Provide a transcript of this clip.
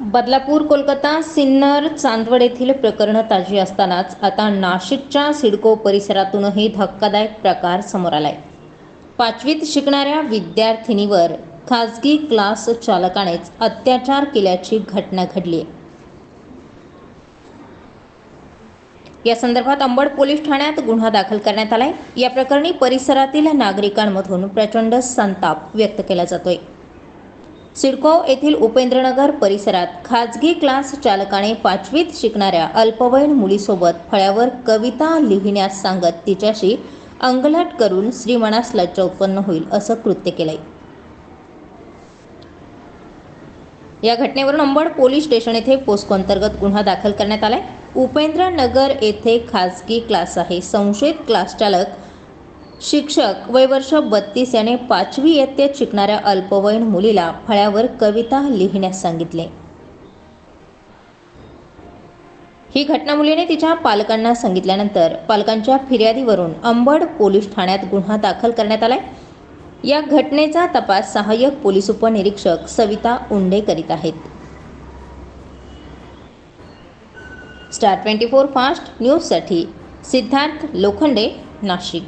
बदलापूर कोलकाता सिन्नर चांदवड येथील प्रकरणं ताजी असतानाच आता नाशिकच्या सिडको परिसरातूनही धक्कादायक प्रकार समोर आलाय. पाचवीत शिकणाऱ्या विद्यार्थिनीवर खाजगी क्लास चालकानेच अत्याचार केल्याची घटना घडली आहे या संदर्भात अंबड पोलीस ठाण्यात गुन्हा दाखल करण्यात आलाय. या प्रकरणी परिसरातील नागरिकांमधून प्रचंड संताप व्यक्त केला जातोय. सिडको येथील उपेंद्रनगर परिसरात खाजगी क्लास चालकाने पाचवीत शिकणाऱ्या अल्पवयीन मुलीसोबत फळ्यावर कविता लिहिण्यास सांगत तिच्याशी अंगलाट करून श्रीमनास लज्जा उत्पन्न होईल असं कृत्य केलंय. या घटनेवरून अंबड पोलीस स्टेशन येथे पोस्को अंतर्गत गुन्हा दाखल करण्यात आलाय. उपेंद्रनगर येथे खाजगी क्लास आहे. संशयित क्लास चालक शिक्षक वय वर्ष बत्तीस याने पाचवी इयत्तेत शिकणाऱ्या अल्पवयीन मुलीला फळ्यावर कविता लिहिण्यास सांगितले. ही घटना मुलीने तिच्या पालकांना सांगितल्यानंतर पालकांच्या फिर्यादीवरून अंबड पोलीस ठाण्यात गुन्हा दाखल करण्यात आलाय. या घटनेचा तपास सहाय्यक पोलीस उपनिरीक्षक सविता उंडे करीत आहेत. स्टार ट्वेंटी फोर फास्ट न्यूजसाठी सिद्धार्थ लोखंडे नाशिक.